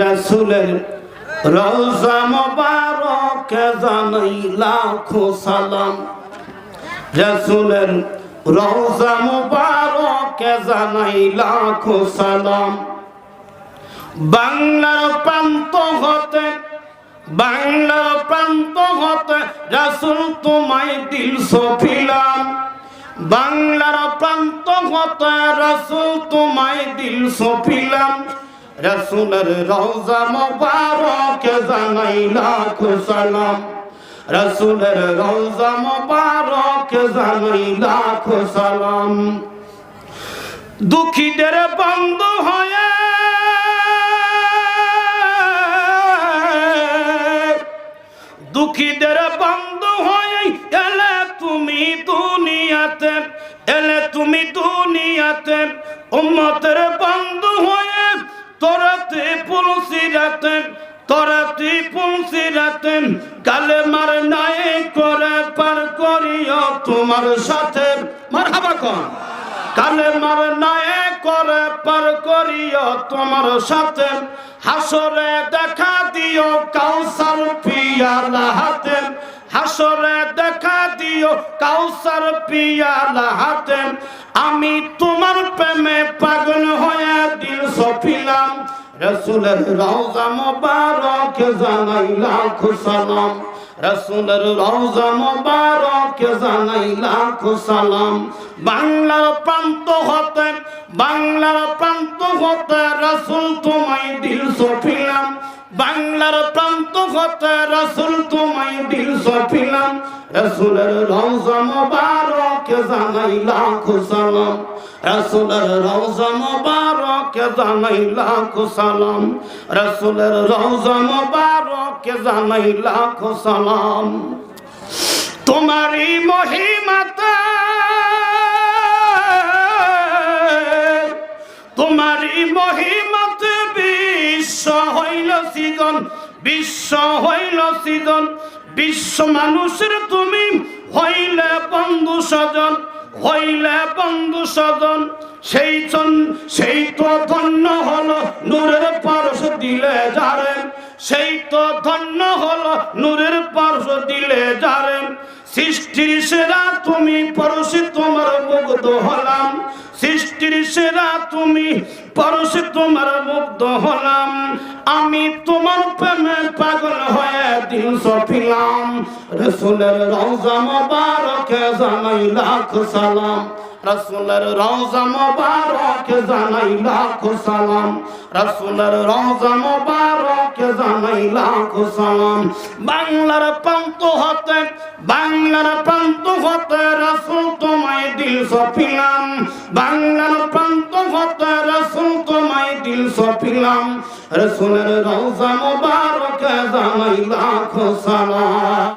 রসুলের রওজা মোবারক জানাই লাখো সালাম। রসুলের রওজা মোবারক জানাই লাখো সালাম। বাংলার প্রান্ত হতে, বাংলার প্রান্ত হতে রাসুল তোমায় দিল সফিলাম। বাংলার প্রান্ত হতে রাসুল তোমায় দিল সফিলাম। রাসুলের রওজা মোবারক জানাই লাখ সালাম। রাসুলের রওজা মোবারক জানাই লাখ সালাম। দুঃখীদের বন্ধু হয়ে দুঃখীদের বন্ধু হয়ে এলে তুমি দুনিয়াতে, এলে তুমি দুনিয়াতে, উম্মতের বন্ধু হয়ে তোরাতে পুলসিরাতে তোরাতে পুলসিরাতে কালে মার নাই করে পার করিও তোমার সাথে। মার হাবা কন। কালে মার নাই করে পার করিও তোমার সাথে। হাসরে দেখা দিও কাউসার পিয়ালা হাতে। হাসরে দেখা দিও কাউসার পিয়ালা হাতে। আমি তোমার প্রেমে পাগল হয়ে দিল সফিলাম রসুলের রওজা মোবারক জানাই লাখ সালাম রসুলের রওজা মোবারক জানাই লাখ সালাম বাংলার প্রান্ত হতে, বাংলার প্রান্ত হতে রসুল তোমায় দিল সফিলাম। বাংলার প্রান্ত হতে রসুল তোমায় দিল সফিলাম। রসুলের রওজা মোবারক জানাই লাখ সালাম রসুলের রওজা মোবারক জানাই লাখ সালাম। রসুলের রওজা মোবারক জানাই লাখ তোমারই মহিমাতা, তোমারই মহিমাতে বিশ্ব হইল সৃজন, বিশ্ব হইল সৃজন। বিশ্ব মানুষের তুমি হইলে বন্ধু স্বজন। হইলে বন্ধু স্বজন, সেই জন সেই তো ধন্য হলো নূরের পরশ দিলে যারে। সেই তো ধন্য হলো নূরের পরশ দিলে যারে। সৃষ্টির সেরা তুমি পরশে তোমার মুগ্ধ হলাম। সৃষ্টির সেরা তুমি পরশে তোমার মুগ্ধ হলাম। আমি তোমার প্রেমে পাগল হয়ে দিন সফিলাম। রসুলের রওজা মোবারকে জানাই লাখ সালাম। রসুলের রওজা মোবারক জানাই লাখ সালাম। রসুলের রওজা মোবারক জানাই লাখ সালাম। বাংলার প্রান্ত হতে, বাংলার প্রান্ত হতে রসুল তোমায় দিল সফিলাম। বাংলার প্রান্ত হতে রসুল তোমায় দিল সফিলাম রসুলের রওজা মোবারক জামাই লাখ সালাম।